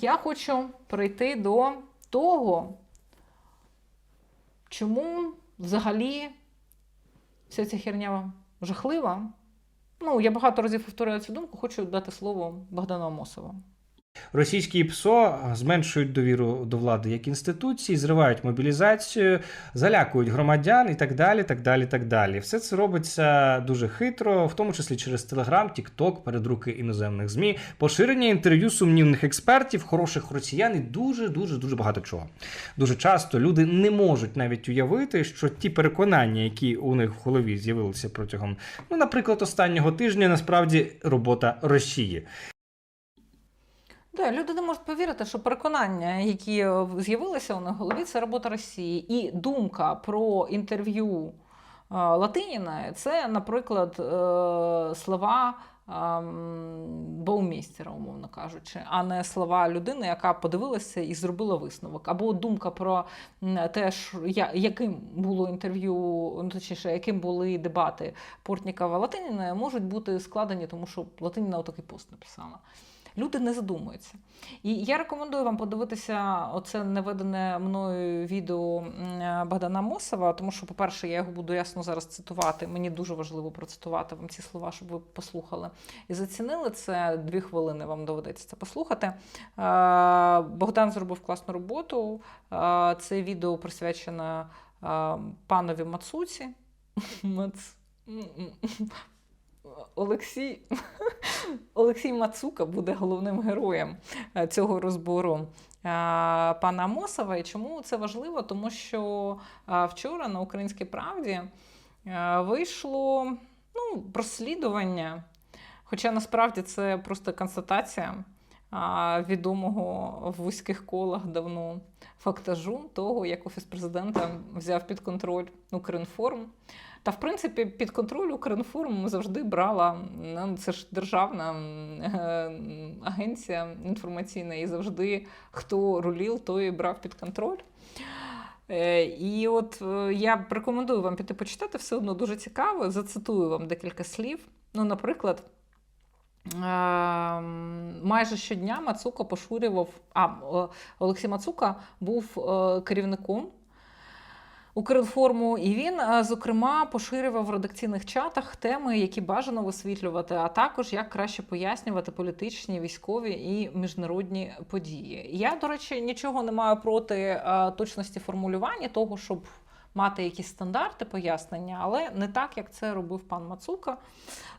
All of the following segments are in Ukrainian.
Я хочу перейти до того, чому взагалі вся ця херня жахлива. Ну, я багато разів повторюю цю думку, хочу дати слово Богдану Амосову. Російські ПСО зменшують довіру до влади як інституції, зривають мобілізацію, залякують громадян і так далі. так далі, так далі. Все це робиться дуже хитро, в тому числі через Телеграм, Тікток, передруки іноземних змі, поширення інтерв'ю сумнівних експертів, хороших росіян і дуже дуже дуже багато чого. Дуже часто люди не можуть навіть уявити, що ті переконання, які у них в голові з'явилися протягом, ну, наприклад, останнього тижня, насправді робота Росії. Да, люди не можуть повірити, що переконання, які е, з'явилися у них в голові, це робота Росії. І думка про інтерв'ю е, Латиніна це, наприклад, е, слова ем, Баумістера, умовно кажучи, а не слова людини, яка подивилася і зробила висновок. Або думка про те, яким було інтерв'ю, ну, точніше, яким були дебати Портнікова Латиніна, можуть бути складені, тому що Латиніна отакий пост написала. Люди не задумуються. І я рекомендую вам подивитися оце неведене мною відео Богдана Мосова, тому що, по-перше, я його буду ясно зараз цитувати. Мені дуже важливо процитувати вам ці слова, щоб ви послухали і зацінили це. Дві хвилини вам доведеться це послухати. Е, Богдан зробив класну роботу. Е, Це відео присвячено е, панові Мацуці. Олексій. Олексій Мацука буде головним героєм е, цього розбору е, пана Мосова. І чому це важливо? Тому що е, вчора на Українській правді вийшло ну, розслідування, хоча насправді це просто констатація відомого в вузьких колах давно фактажу того, як офіс президента взяв під контроль Укрінформ. Та, в принципі, під контроль Укрінформ завжди брала. Ну, це ж державна е, агенція інформаційна, і завжди хто рулів, той брав під контроль. Е, І от е, я рекомендую вам піти почитати, все одно дуже цікаво. Зацитую вам декілька слів. Ну, наприклад, майже щодня Мацука поширював. А, е, Олексій Мацука був е, керівником Укрінформу, і він, е, зокрема, поширював в редакційних чатах теми, які бажано висвітлювати, а також як краще пояснювати політичні, військові і міжнародні події. Я, до речі, нічого не маю проти точності формулювання того, щоб мати якісь стандарти пояснення, але не так, як це робив пан Мацука.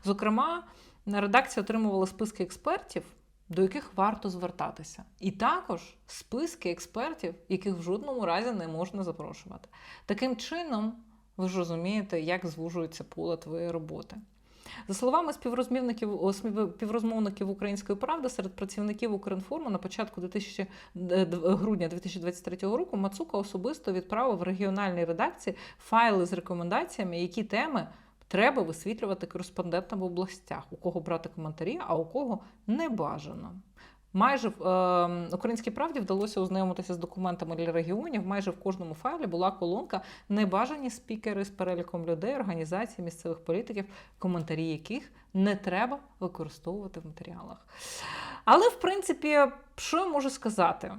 Зокрема, на редакції отримували списки експертів, до яких варто звертатися. І також списки експертів, яких в жодному разі не можна запрошувати. Таким чином, ви ж розумієте, як звужується поле твоєї роботи. За словами співрозмовників, Української правди, серед працівників Укрінформу на початку 2000, д- д- грудня 2023 року Мацука особисто відправив в регіональній редакції файли з рекомендаціями, які теми треба висвітлювати кореспондентам в областях, у кого брати коментарі, а у кого не бажано. Майже е, Українській правді вдалося ознайомитися з документами для регіонів. Майже в кожному файлі була колонка небажані спікери з переліком людей, організацій, місцевих політиків, коментарі яких не треба використовувати в матеріалах. Але, в принципі, що я можу сказати?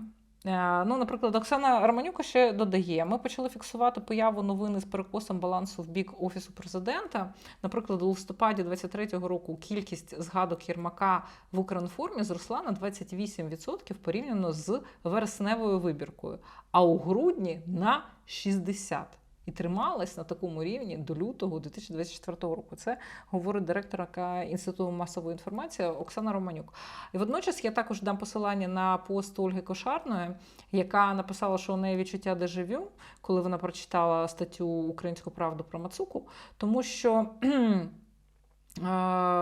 Е, Ну, наприклад, Оксана Романюка ще додає: ми почали фіксувати появу новини з перекосом балансу в бік офісу президента. Наприклад, у листопаді 23-го року кількість згадок Єрмака в Укрінформі зросла на 28% порівняно з вересневою вибіркою, а у грудні на 60%. І трималась на такому рівні до лютого 2024 року. Це говорить директорка Інституту масової інформації Оксана Романюк. І водночас я також дам посилання на пост Ольги Кошарної, яка написала, що у неї відчуття дежавю, коли вона прочитала статтю Українську правду про Мацуку, тому що е,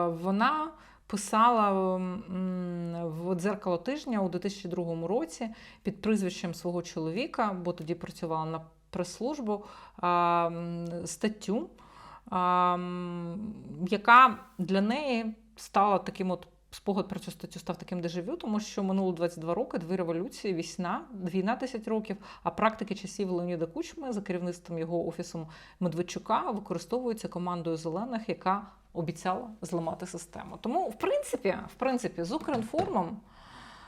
вона писала в дзеркало тижня у 2002 році під прізвищем свого чоловіка, бо тоді працювала на прес-службу статтю, яка для неї стала таким от. Спогад про цю статтю став таким дежавю, тому що минуло 22 роки, дві революції, війна, війна 10 років, а практики часів Леоніда Кучми за керівництвом його офісом Медведчука використовуються командою зелених, яка обіцяла зламати систему. Тому, в принципі, в принципі, з Укрінформом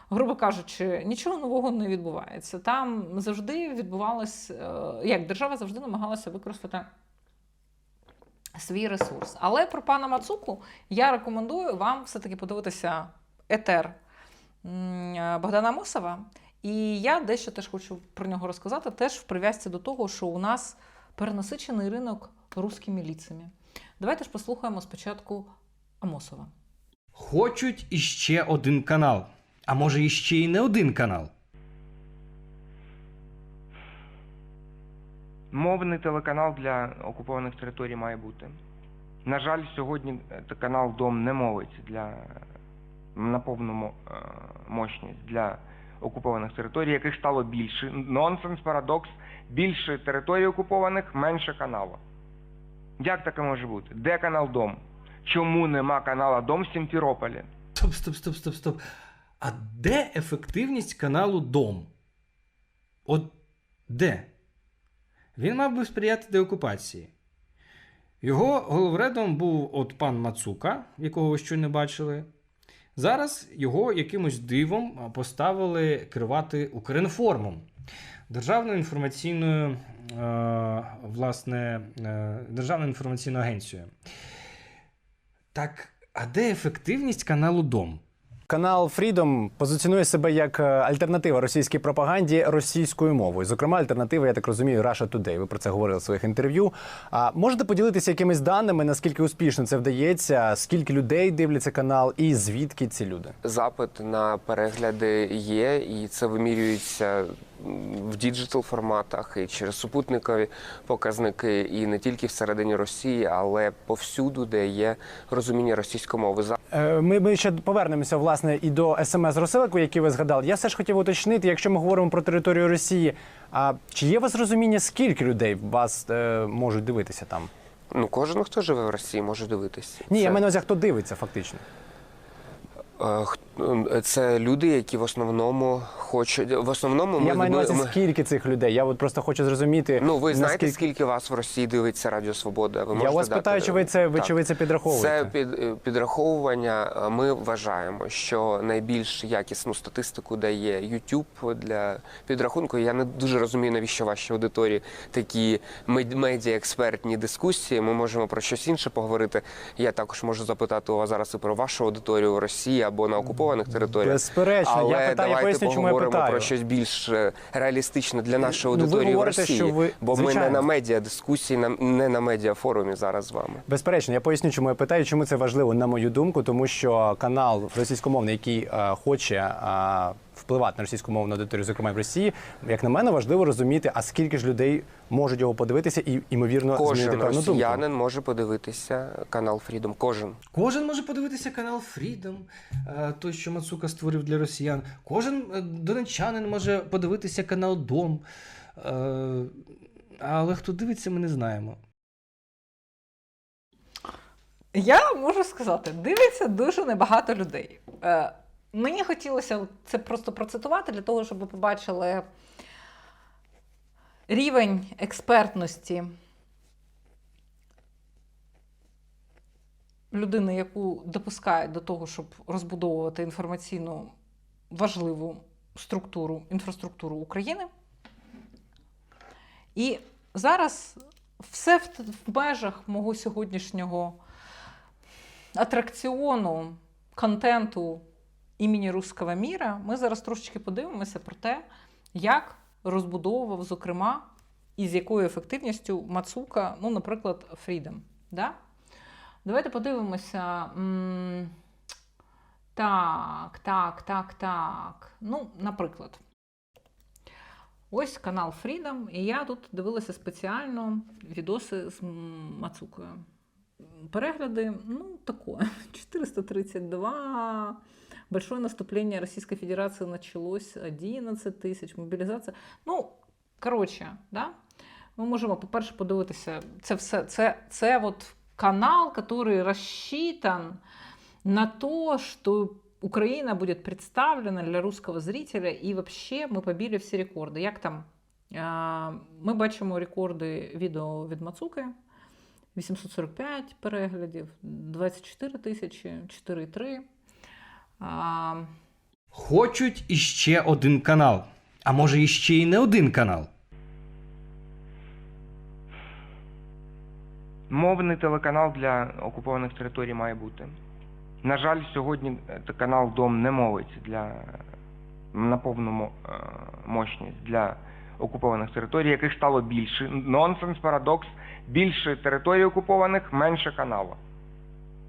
грубо кажучи, нічого нового не відбувається. Там завжди відбувалось, е, як держава завжди намагалася використати свій ресурс. Але про пана Мацуку я рекомендую вам все-таки подивитися етер е, Богдана Мосова. І я дещо теж хочу про нього розказати, теж в прив'язці до того, що у нас перенасичений ринок русскими ліцями. Давайте ж послухаємо спочатку Амосова. Хочуть іще один канал. А може іще і не один канал. Мовний телеканал для окупованих територій має бути. На жаль, сьогодні е, канал Дом не мовить для на повну е, мощність для окупованих територій, яких стало більше. Нонсенс, парадокс. Більше територій окупованих, менше каналу. Як таке може бути? Де канал Дом? Чому нема канала Дом в Сімферополі? Стоп, стоп, стоп, стоп, стоп. А де ефективність каналу Дом? От де? Він мав би сприяти деокупації. Його головредом був от пан Мацука, якого ви щойно бачили. Зараз його якимось дивом поставили керувати Укрінформом, Державною інформаційною, е, власне, е, Державною інформаційною агенцією. Так, а де ефективність каналу Дом? Канал Freedom позиціонує себе як е, альтернатива російській пропаганді російською мовою. Зокрема, альтернатива, я так розумію, Russia Today. Ви про це говорили в своїх інтерв'ю. А можете поділитися якимись даними, наскільки успішно це вдається, скільки людей дивляться канал, і звідки ці люди? Запит на перегляди є, і це вимірюється в діджитал форматах і через супутникові показники, і не тільки всередині Росії, але повсюду, де є розуміння російської мови. Е, Ми, ми ще повернемося власне і до смс розсилку, який ви згадали. Я все ж хотів уточнити, якщо ми говоримо про територію Росії. А чи є у вас розуміння, скільки людей вас е, можуть дивитися там? Ну, кожен, хто живе в Росії, може дивитися. Ні, я Це- на увазі, хто дивиться фактично. Е, Це люди, які в основному хочуть. В основному ми, я маю на увазі, ми- скільки цих людей. Я от просто хочу зрозуміти. Ну, ви знаєте, наскільки... скільки вас в Росії дивиться Радіо Свобода? Ви Я вас дати- питаю, чи ви це ви чи ви це підраховуєте? Це під е, підраховування. Е, Ми вважаємо, що найбільш якісну статистику дає YouTube для підрахунку. Я не дуже розумію, навіщо вашій аудиторії такі мед- медіаекспертні дискусії. Ми можемо про щось інше поговорити. Я також можу запитати у вас зараз і про вашу аудиторію в Росії або на окупованих територіях. Безперечно, Але я питаю, давайте поясню, чому я поговоримо питаю. про щось більш е, реалістичне для нашої Ну, ви говорите, в Росії. що ви- Бо ми не на медіа дискусії, не на медіа форумі зараз з вами. Безперечно, я поясню, чому я питаю, чому це важливо, на мою думку, тому що канал російськомовний, який а, хоче е, впливати на російськомовну аудиторію, зокрема в Росії, як на мене, важливо розуміти, а скільки ж людей можуть його подивитися і ймовірно змінити Кожен певну думку. росіянин може подивитися канал Freedom. Кожен. Кожен може подивитися канал Freedom, е, той, що Мацука створив для росіян. Кожен е, донечанин може подивитися канал Дом. Е, Але хто дивиться, ми не знаємо. Я можу сказати, дивиться дуже небагато людей. Мені хотілося це просто процитувати для того, щоб ви побачили рівень експертності людини, яку допускають до того, щоб розбудовувати інформаційну важливу структуру, інфраструктуру України. І зараз все в межах мого сьогоднішнього атракціону контенту імені Руського міра, ми зараз трошечки подивимося про те, як розбудовував, зокрема, і з якою ефективністю Мацука, ну, наприклад, Freedom. Да? Давайте подивимося. Так, так, так, так. Ну, наприклад. Ось канал Freedom, і я тут дивилася спеціально відоси з Мацукою. Перегляди, ну, такое. 432. Большое наступление Российской Федерации началось 11 тисяч. Мобілізація. Ну, коротше, да? ми можемо, по-перше, подивитися. Це все. Це, це от канал, який рассчитан на то, что Украина будет представлена для русского зрителя, і вообще ми побили всі рекорди. Як там? Ми бачимо рекорди відео від Мацуки. 845 переглядів, 24 тисячі, 4,3. А, Хочуть іще один канал. А може іще й не один канал. Мовний телеканал для окупованих територій має бути. На жаль, сьогодні е, канал Дом не мовить для на повну е, мощність для окупованих територій, яких стало більше. Нонсенс, парадокс. Більше територій окупованих, менше каналу.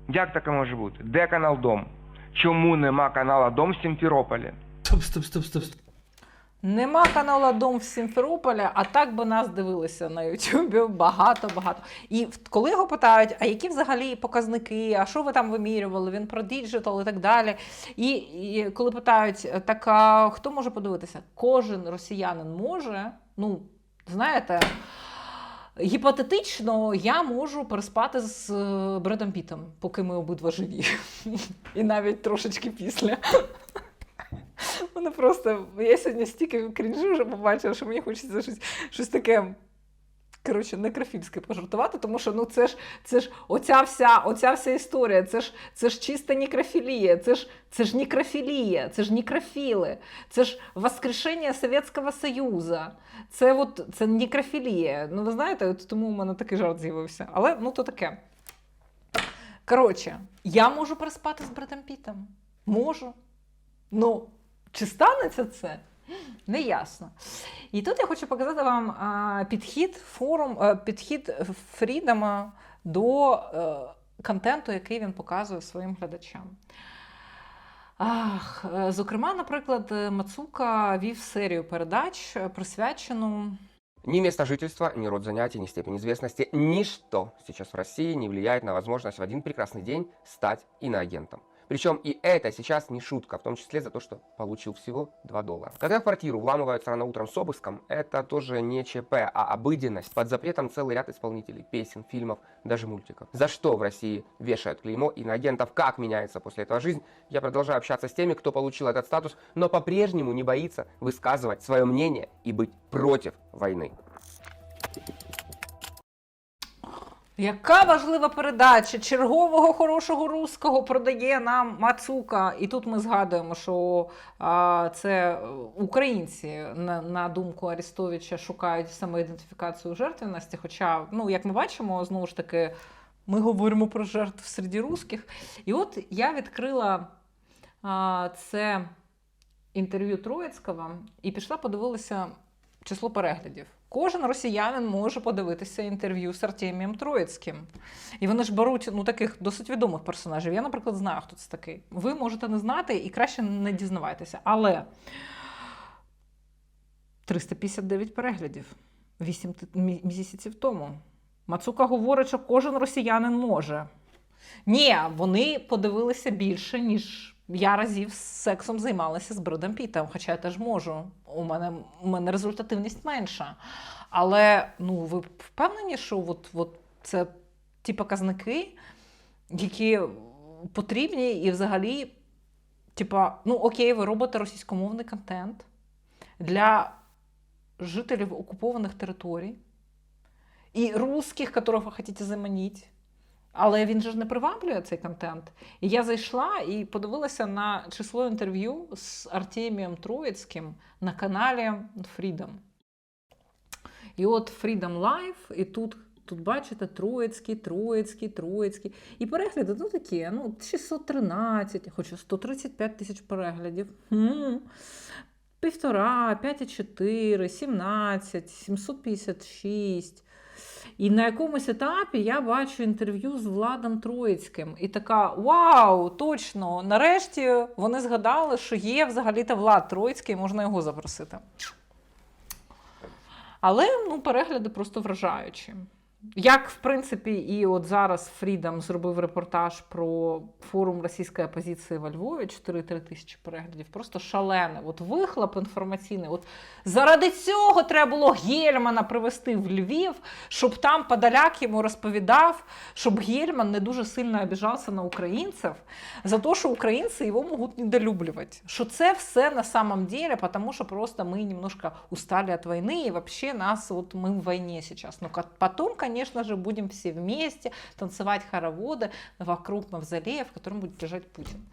Як таке може бути? Де канал Дом? Чому нема канала Дом в Сімферополі? Стоп, стоп, стоп, стоп. стоп. Нема каналу Дом в Сімферополі, а так би нас дивилися на Ютубі багато-багато. І коли його питають, а які взагалі показники, а що ви там вимірювали, він про діджитал і так далі. І, і коли питають, так а хто може подивитися? Кожен росіянин може, ну, знаєте. Гіпотетично я можу переспати з е, Бредом Пітом, поки ми обидва живі. І навіть трошечки після. Воно просто. Я сьогодні стільки крінжу вже побачила, що мені хочеться щось, щось таке. Коротше, некрофільське пожартувати, тому що ну це ж це ж оця вся, оця вся історія, це ж це ж чиста нікрофілія, це ж це ж нікрофілія, це ж нікрофіли, це ж воскрешення Совєтського Союзу. Це от це нікрофілія. Ну, ви знаєте, от тому у мене такий жарт з'явився. Але ну то таке. Коротше, я можу переспати з Бредом Пітом. Можу. Ну, чи станеться це? Не ясно. І тут я хочу показати вам підхід форум, підхід Фрідома до е, контенту, який він показує своїм глядачам. Ах, е, зокрема, наприклад, е, Мацука вів серію передач, е, присвячену Ни место жительства, ни род занятий, ни степень известности, ничто сейчас в России не влияет на возможность в один прекрасный день стать иноагентом. Причем и это сейчас не шутка, в том числе за то, что получил всего 2 доллара. Когда квартиру вламываются рано утром с обыском, это тоже не ЧП, а обыденность. Под запретом целый ряд исполнителей, песен, фильмов, даже мультиков. За что в России вешают клеймо иноагентов, как меняется после этого жизнь, я продолжаю общаться с теми, кто получил этот статус, но по-прежнему не боится высказывать свое мнение и быть против войны. Яка важлива передача чергового хорошого руського продає нам Мацука. І тут ми згадуємо, що а, це українці, на, на думку Арістовича, шукають самоідентифікацію жертвеності. Хоча, ну, як ми бачимо, знову ж таки, ми говоримо про жертв серед русських. І от я відкрила а, це інтерв'ю Троїцького і пішла подивилася число переглядів. Кожен росіянин може подивитися інтерв'ю з Артемієм Троїцьким. І вони ж беруть ну, таких досить відомих персонажів. Я, наприклад, знаю, хто це такий. Ви можете не знати і краще не дізнавайтеся. Але 359 переглядів 8 місяців тому. Мацука говорить, що кожен росіянин може. Ні, вони подивилися більше, ніж я разів з сексом займалася з Бредом Пітом, хоча я теж можу. У мене, у мене результативність менша. Але ну, ви впевнені, що от, от це ті показники, які потрібні, і взагалі, типа, ну окей, ви робите російськомовний контент для жителів окупованих територій і русських, яких ви хочете заманити. Але він же ж не приваблює цей контент. І я зайшла і подивилася на число інтерв'ю з Артемієм Троїцьким на каналі Freedom. І от Freedom Live, і тут, тут бачите, Троїцький, Троїцький, Троїцький. І перегляди ну такі, ну, 613, хоча 135 тисяч переглядів. Півтора, 5,4, 17, 756. І на якомусь етапі я бачу інтерв'ю з Владом Троїцьким. І така: Вау, точно! Нарешті вони згадали, що є взагалі-то Влад Троїцький, можна його запросити. Але ну, перегляди просто вражаючі. Як, в принципі, і от зараз Фрідом зробив репортаж про форум російської опозиції во Львові, 4-3 тисячі переглядів, просто шалене. От вихлоп інформаційний. От заради цього треба було Гельмана привезти в Львів, щоб там Подоляк йому розповідав, щоб Гельман не дуже сильно обіжався на українців за те, що українці його можуть недолюблювати. Що це все на самом деле, потому що просто ми немножко устали от войны, и вообще нас, вот мы в сейчас. Но ка- потом, конечно же, будем все вместе танцевать хороводы вокруг мавзолея, в котором будет лежать Путин.